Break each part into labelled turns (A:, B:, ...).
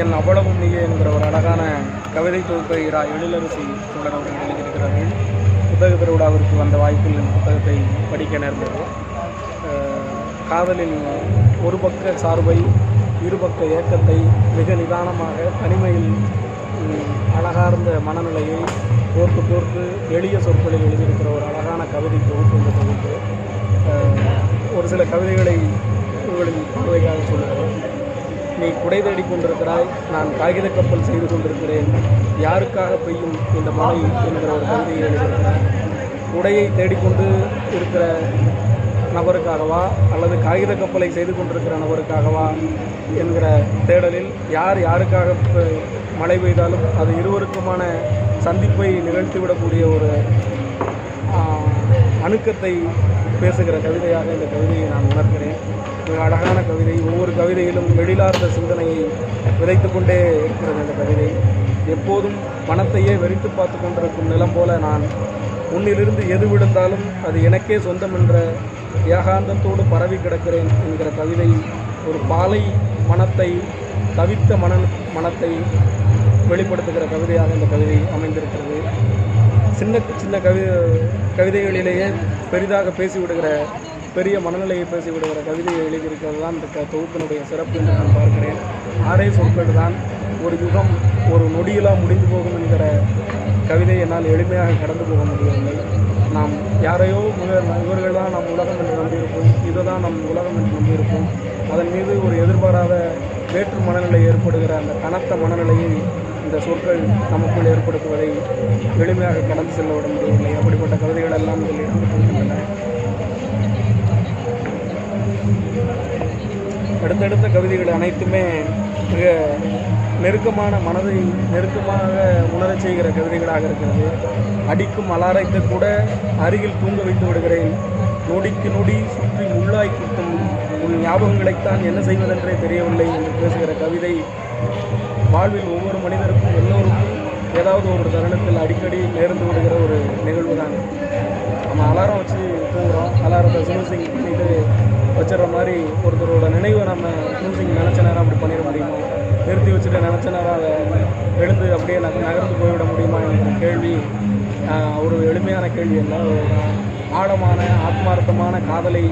A: என் அவ்வளவும் நீயே என்கிற ஒரு அழகான கவிதை தொகுப்பை இரா எழிலரசி தொடர் அவர்கள் எழுதியிருக்கிறார்கள் புத்தக திருவிழாவிற்கு வந்த வாய்ப்பில் இந்த புத்தகத்தை படிக்க நேர்ந்தது. காதலின் ஒரு பக்க சார்பை இருபக்க ஏக்கத்தை மிக நிதானமாக தனிமையில் அழகார்ந்த மனநிலையை கோர்த்து கோர்த்து எளிய சொற்களில் எழுதியிருக்கிற ஒரு அழகான கவிதை தொகுப்பு இந்த தொகுப்பு. ஒரு சில கவிதைகளை உங்களின் பார்வைக்காக சொல்லுகிறேன். நீ குடை தேடி கொண்டிருக்கிறாய் நான் காகித கப்பல் செய்து கொண்டிருக்கிறேன். யாருக்காக பெய்யும் இந்த மழை என்கிற ஒரு கவிதையை எழுதியிருக்கிறார். குடையை தேடிக்கொண்டு இருக்கிற நபருக்காகவா அல்லது காகித கப்பலை செய்து கொண்டிருக்கிற நபருக்காகவா என்கிற தேடலில் யார் யாருக்காக மழை பெய்தாலும் அது இருவருக்குமான சந்திப்பை நிகழ்த்திவிடக்கூடிய ஒரு அணுக்கத்தை பேசுகிற கவிதையாக இந்த கவிதையை நான் உணர்கிறேன். மிக அழகான கவிதை. ஒவ்வொரு கவிதையிலும் எழிலார்ந்த சிந்தனையை விதைத்து கொண்டே இருக்கிறது இந்த கவிதை. எப்போதும் மனத்தையே வெறித்து பார்த்து கொண்டிருக்கும் நிலம் போல நான் உன்னிலிருந்து எது விழுந்தாலும் அது எனக்கே சொந்தம் என்ற ஏகாந்தத்தோடு பரவி கிடக்கிறேன் என்கிற கவிதை. ஒரு பாலை மனத்தை தவித்த மன மனத்தை வெளிப்படுத்துகிற கவிதையாக இந்த கவிதை அமைந்திருக்கிறது. சின்ன சின்ன கவி கவிதைகளிலேயே பெரிதாக பேசிவிடுகிற பெரிய மனநிலையை பேசிவிடுகிற கவிதையை எழுதியிருக்கிறது தான் இந்த தொகுப்பினுடைய சிறப்பு என்று நான் பார்க்கிறேன். ஆரே சொற்கள் தான் ஒரு யுகம் ஒரு நொடியிலா முடிந்து போகும் என்கிற கவிதை என்னால் எளிமையாக கடந்து போக முடியவில்லை. நாம் யாரையோ இவர்கள் தான் நம் உலகம் என்று நம்பியிருப்போம். இதை தான் நம் உலகம் என்று நம்பியிருப்போம். அதன் மீது ஒரு எதிர்பாராத வேற்று மனநிலை ஏற்படுகிற அந்த கனத்த மனநிலையை இந்த சொற்கள் நமக்குள் ஏற்படுத்துவதை எளிமையாக கடந்து செல்ல விட முடியவில்லை. அப்படிப்பட்ட கவிதைகள் எல்லாம் இதில் இடம்பெற்றிருக்கின்றன. அடுத்தடுத்த கவிதைகள் அனைத்துமே மிக நெருக்கமான மனதை நெருக்கமாக உணரச் செய்கிற கவிதைகளாக இருக்கிறது. அடிக்கும் அலாரத்தை கூட அருகில் தூங்க வைத்து விடுகிறேன். நொடிக்கு நொடி சுற்றி முள்ளாய் குத்தும் உன் ஞாபகங்களைத்தான் என்ன செய்வதென்றே தெரியவில்லை என்று பேசுகிற கவிதை வாழ்வில் ஒவ்வொரு மனிதருக்கும் எல்லோருக்கும் ஏதாவது ஒரு தருணத்தில் அடிக்கடி நேர்ந்து விடுகிற ஒரு நிகழ்வு தான் நம்ம அலாரம் வச்சு தூங்குறோம். அலாரத்தை ஸ்னூசிங் பண்ணிட்டு வச்சிடுற மாதிரி ஒருத்தரோட நினைவை நம்ம ஸ்னூசிங் நினச்ச நேரம் அப்படி பண்ணிட முடியுமா? நிறுத்தி வச்சுட்டு நினச்ச நேரம் அதை எழுந்து அப்படியே நம்ம நகர்ந்து போய்விட முடியுமா என்ற கேள்வி ஒரு எளிமையான கேள்வி அல்ல. ஒரு ஆழமான ஆத்மார்த்தமான காதலை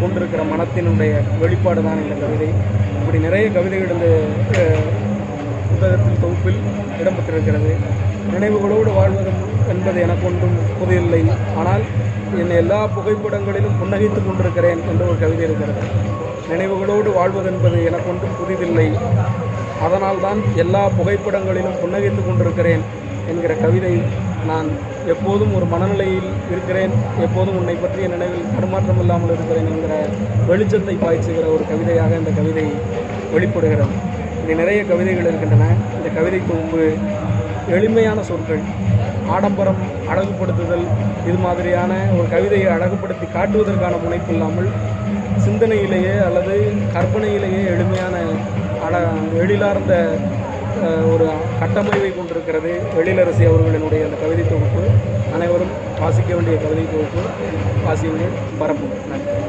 A: கொண்டிருக்கிற மனத்தினுடைய வெளிப்பாடு தான் இந்த கவிதை. இப்படி நிறைய கவிதைகள் இந்த புத்தகத்தின் தொகுப்பில் இடம்பெற்றிருக்கிறது. நினைவுகளோடு வாழ்வது என்பது எனக்கு ஒன்றும் புதிதில்லை ஆனால் என் எல்லா புகைப்படங்களிலும் புன்னகைத்துக் கொண்டிருக்கிறேன் என்ற ஒரு கவிதை இருக்கிறது. நினைவுகளோடு வாழ்வது என்பது எனக்கு ஒன்றும் புதிதில்லை அதனால்தான் எல்லா புகைப்படங்களிலும் புன்னகைத்துக் கொண்டிருக்கிறேன் என்கிற கவிதை நான் எப்போதும் ஒரு மனநிலையில் இருக்கிறேன். எப்போதும் உன்னை பற்றிய நினைவில் தடுமாற்றம் இல்லாமல் இருக்கிறேன் என்கிற வெளிச்சத்தை பாய்ச்சுகிற ஒரு கவிதையாக இந்த கவிதை வெளிப்படுகிறது. இங்கே நிறைய கவிதைகள் இருக்கின்றன. இந்த கவிதை தொகுப்பு எளிமையான சொற்கள் ஆடம்பரம் அழகுபடுத்துதல் இது மாதிரியான ஒரு கவிதையை அழகுபடுத்தி காட்டுவதற்கான முனைப்பு இல்லாமல் சிந்தனையிலேயே அல்லது கற்பனையிலேயே எளிமையான அழ எழிலார்ந்த ஒரு கட்டமைவை கொண்டிருக்கிறது எழிலரசி அவர்களினுடைய அந்த கவிதை தொகுப்பு. அனைவரும் வாசிக்க வேண்டிய கவிதை தொகுப்பு. வாசியுங்கள். பரப்பும் நன்றி.